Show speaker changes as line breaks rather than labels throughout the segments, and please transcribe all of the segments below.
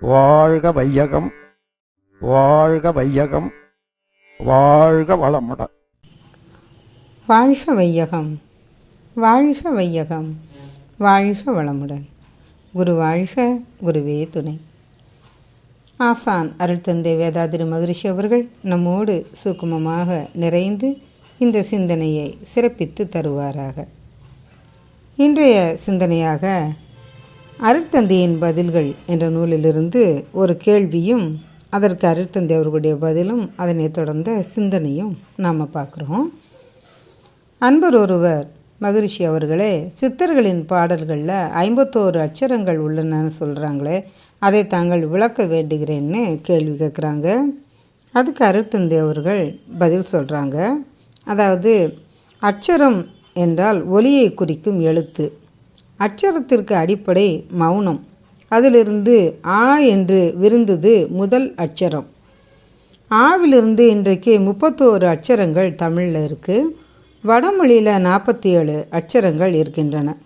வாழ்க வையகம் வாழ்க வையகம் வாழ்க வளமுடன்
வாழ்க வையகம் வாழ்க வையகம் வாழ்க வளமுடன். குரு வாழ்க குருவே துணை. ஆசான் அருள்தந்தை வேதாதிரி மகரிஷி அவர்கள் நம்மோடு சூக்குமமாக நிறைந்து இந்த சிந்தனையை சிறப்பித்து தருவாராக. இன்றைய சிந்தனையாக அருட்தந்தையின் பதில்கள் என்ற நூலிலிருந்து ஒரு கேள்வியும் அதற்கு அருட்தந்தை அவர்களுடைய பதிலும் அதனை தொடர்ந்த சிந்தனையும் நாம் பார்க்குறோம். அன்பர் ஒருவர் மகரிஷி அவர்களே சித்தர்களின் பாடல்களில் ஐம்பத்தோரு அச்சரங்கள் உள்ளனன்னு சொல்கிறாங்களே அதை தாங்கள் விளக்க வேண்டுகிறேன்னு கேள்வி கேட்குறாங்க. அதுக்கு அருட்தந்தை அவர்கள் பதில் சொல்கிறாங்க அதாவது அச்சரம் என்றால் ஒலியை குறிக்கும் எழுத்து. அச்சரத்திற்கு அடிப்படை மௌனம். அதிலிருந்து ஆ என்று விருந்தது முதல் அச்சரம். ஆவிலிருந்து இன்றைக்கு முப்பத்தோரு அச்சரங்கள் தமிழில் இருக்குது வடமொழியில் நாற்பத்தி ஏழு அச்சரங்கள் இருக்கின்றன.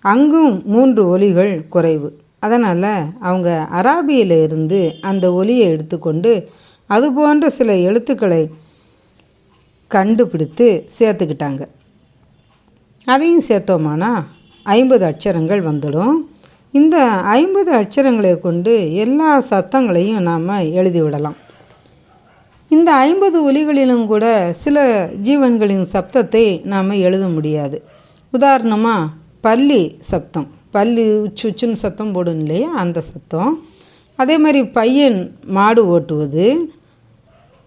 அங்கும் மூன்று ஒலிகள் குறைவு. அதனால் அவங்க அராபியில் இருந்து அந்த ஒலியை எடுத்துக்கொண்டு அது போன்ற சில எழுத்துக்களை கண்டுபிடித்து சேர்த்துக்கிட்டாங்க. அதையும் சேர்த்தோமானா? ஐம்பது அச்சரங்கள் வந்துடும். இந்த ஐம்பது அச்சரங்களை கொண்டு எல்லா சத்தங்களையும் நாம் எழுதிவிடலாம் இந்த ஐம்பது ஒலிகளிலும் கூட சில ஜீவன்களின் சப்தத்தை நாம் எழுத முடியாது. உதாரணமாக பல்லி சப்தம். பல்லி உச்சு உச்சுன்னு சத்தம் போடும் இல்லையா? அந்த சத்தம். அதே மாதிரி பையன் மாடு ஓட்டுவது.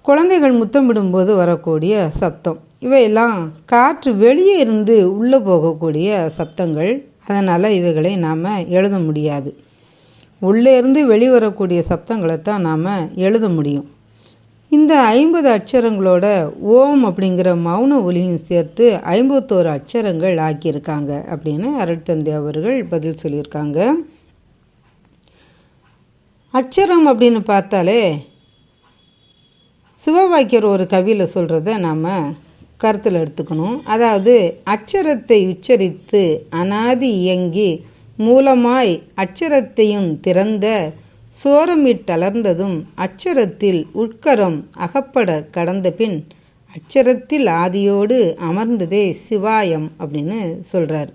குழந்தைகள் முத்தமிடும்போது வரக்கூடிய சப்தம். இவையெல்லாம் காற்று வெளியே இருந்து உள்ளே போகக்கூடிய சப்தங்கள். அதனால் இவைகளை நாம் எழுத முடியாது. உள்ளே இருந்து வெளிவரக்கூடிய சப்தங்களை தான் நாம் எழுத முடியும். இந்த ஐம்பது அச்சரங்களோட ஓம் அப்படிங்கிற மௌன ஒலியும் சேர்த்து ஐம்பத்தோரு அச்சரங்கள் ஆக்கியிருக்காங்க அப்படின்னு அருட்தந்தை அவர்கள் பதில் சொல்லியிருக்காங்க. அச்சரம் அப்படின்னு பார்த்தாலே சிவவாக்கியர் ஒரு கவியில் சொல்கிறத நாம் கருத்தில் எடுத்துக்கணும். அதாவது அச்சரத்தை உச்சரித்து அனாதி இயங்கி மூலமாய் அச்சரத்தையும் திறந்த சோரமிட்டலர்ந்ததும் அச்சரத்தில் உட்கரம் அகப்பட கடந்த பின் அச்சரத்தில் ஆதியோடு அமர்ந்ததே சிவாயம் அப்படின்னு சொல்கிறார்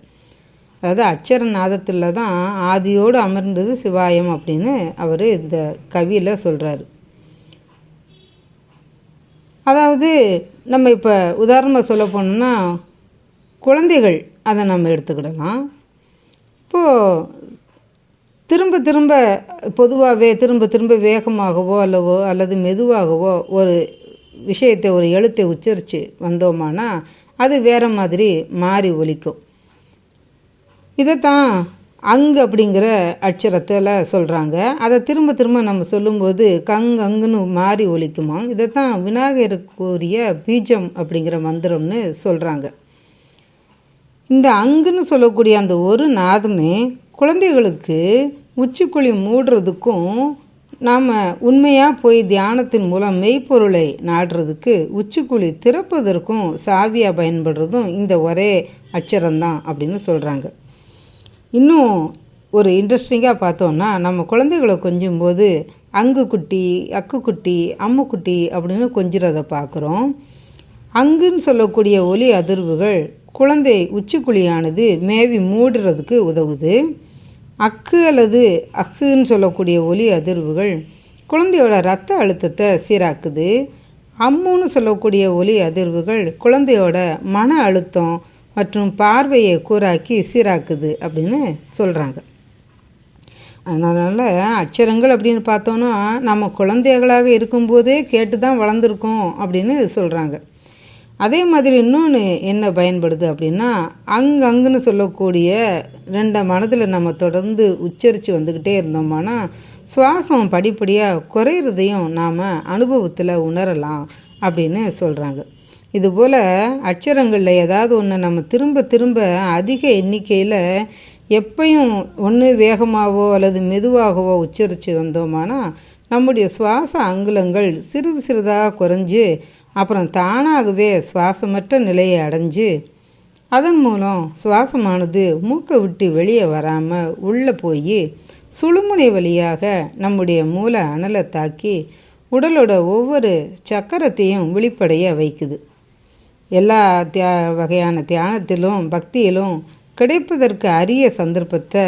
அதாவது அச்சர நாதத்தில் தான் ஆதியோடு அமர்ந்தது சிவாயம் அப்படின்னு அவர் இந்த கவியில் சொல்கிறாரு அதாவது நம்ம இப்போ உதாரணமாக சொல்ல போனோம்னா குழந்தைகள் அதை நம்ம எடுத்துக்கிடலாம். இப்போது திரும்ப திரும்ப பொதுவாகவே திரும்ப திரும்ப வேகமாகவோ அல்லவோ அல்லது மெதுவாகவோ ஒரு விஷயத்தை ஒரு எழுத்தை உச்சரித்து வந்தோமானா அது வேறு மாதிரி மாறி ஒலிக்கும். இதைத்தான் அங்கு அப்படிங்கிற அட்சரத்தில் சொல்கிறாங்க அதை திரும்ப திரும்ப நம்ம சொல்லும்போது கங் அங்குன்னு மாறி ஒலிக்குமா? இதைத்தான் விநாயகருக்குரிய பீஜம் அப்படிங்கிற மந்திரம்னு சொல்கிறாங்க இந்த அங்குன்னு சொல்லக்கூடிய அந்த ஒரு நாதமே குழந்தைகளுக்கு உச்சிக்குழி மூடுறதுக்கும் நாம் உண்மையாக போய் தியானத்தின் மூலம் மெய்ப்பொருளை நாடுறதுக்கு உச்சிக்குழி திறப்பதற்கும் சாவியாக பயன்படுறதும் இந்த ஒரே அச்சரம்தான் அப்படின்னு சொல்கிறாங்க இன்னும் ஒரு இன்ட்ரெஸ்டிங்காக பார்த்தோன்னா நம்ம குழந்தைகளை கொஞ்சும் போது அங்கு குட்டி அக்கு குட்டி அம்மு குட்டி அப்படின்னு கொஞ்சிறதை பார்க்குறோம். அங்குன்னு சொல்லக்கூடிய ஒலி அதிர்வுகள் குழந்தை உச்சிக்குழியானது மேவி மூடுறதுக்கு உதவுது. அக்கு அல்லது அக்குன்னு சொல்லக்கூடிய ஒலி அதிர்வுகள் குழந்தையோட ரத்த அழுத்தத்தை சீராக்குது. அம்முன்னு சொல்லக்கூடிய ஒலி அதிர்வுகள் குழந்தையோட மன அழுத்தம் மற்றும் பார்வையை கூறாக்கி சீராக்குது அப்படின்னு சொல்கிறாங்க அதனால் அச்சரங்கள் அப்படின்னு பார்த்தோன்னா நம்ம குழந்தைகளாக இருக்கும்போதே கேட்டு தான் வளர்ந்துருக்கோம் அப்படின்னு சொல்கிறாங்க அதே மாதிரி இன்னொன்று என்ன பயன்படுது அப்படின்னா அங்கங்குன்னு சொல்லக்கூடிய ரெண்டை மனதில் நம்ம தொடர்ந்து உச்சரித்து வந்துக்கிட்டே இருந்தோம்னா சுவாசம் படிப்படியாக குறையிறதையும் நாம் அனுபவத்தில் உணரலாம் அப்படின்னு சொல்கிறாங்க இதுபோல் அச்சரங்களில் ஏதாவது ஒன்று நம்ம திரும்ப திரும்ப அதிக எண்ணிக்கையில் எப்பையும் ஒன்று வேகமாகவோ அல்லது மெதுவாகவோ உச்சரித்து வந்தோமானா நம்முடைய சுவாச அங்குலங்கள் சிறிது சிறிதாக குறைஞ்சு அப்புறம் தானாகவே சுவாசமற்ற நிலையை அடைஞ்சு அதன் மூலம் சுவாசமானது மூக்கை விட்டு வெளியே வராமல் உள்ளே போய் சுழுமுனை வழியாக நம்முடைய மூல அனலை தாக்கி உடலோட ஒவ்வொரு சக்கரத்தையும் விழிப்படைய வைக்குது. எல்லா தியா வகையான தியானத்திலும் பக்தியிலும் கிடைப்பதற்கு அரிய சந்தர்ப்பத்தை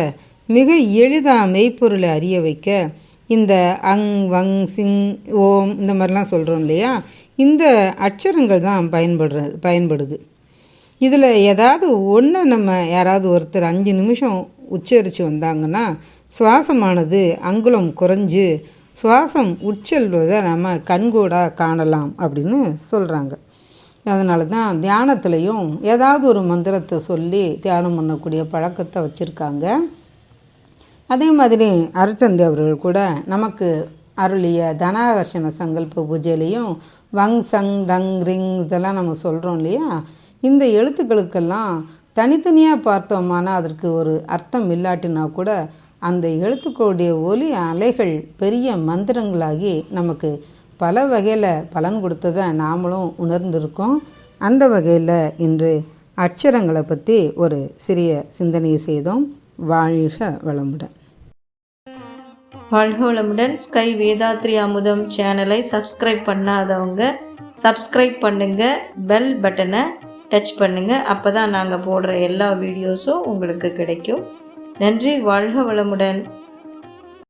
மிக எளிதாக மெய்ப்பொருளை அறிய வைக்க இந்த அங் வங் சிங் ஓம் இந்த மாதிரிலாம் சொல்கிறோம் இல்லையா? இந்த அட்சரங்கள் தான் பயன்படுற பயன்படுது. இதில் ஏதாவது ஒன்று நம்ம யாராவது ஒருத்தர் அஞ்சு நிமிஷம் உச்சரித்து வந்தாங்கன்னா சுவாசமானது அங்குலம் குறைஞ்சு சுவாசம் உட்செல்வதை நம்ம கண்கூடாக காணலாம் அப்படின்னு சொல்கிறாங்க அதனால தான் தியானத்துலேயும் ஏதாவது ஒரு மந்திரத்தை சொல்லி தியானம் பண்ணக்கூடிய பழக்கத்தை வச்சுருக்காங்க. அதே மாதிரி அருத்தந்தி அவர்கள் கூட நமக்கு அருளிய தனாகர்ஷண சங்கல்ப பூஜையிலையும் வங் சங் டங் ரிங் இதெல்லாம் நம்ம சொல்கிறோம் இல்லையா? இந்த எழுத்துக்களுக்கெல்லாம் தனித்தனியாக பார்த்தோம்னா அதற்கு ஒரு அர்த்தம் இல்லாட்டினா கூட அந்த எழுத்துக்களுடைய ஒலி அலைகள் பெரிய மந்திரங்களாகி நமக்கு பல வகையில் பலன் கொடுத்ததை நாமளும் உணர்ந்திருக்கோம். அந்த வகையில் இன்று அட்சரங்களை பற்றி ஒரு சிறிய சிந்தனையை செய்தோம். வாழ்க வளமுடன்.
வாழ்க வளமுடன். ஸ்கை வேதாத்ரி அமுதம் சேனலை சப்ஸ்கிரைப் பண்ணாதவங்க சப்ஸ்கிரைப் பண்ணுங்கள் பெல் பட்டனை டச் பண்ணுங்கள் அப்போ தான் நாங்கள் போடுற எல்லா வீடியோஸும் உங்களுக்கு கிடைக்கும். நன்றி. வாழ்க வளமுடன்.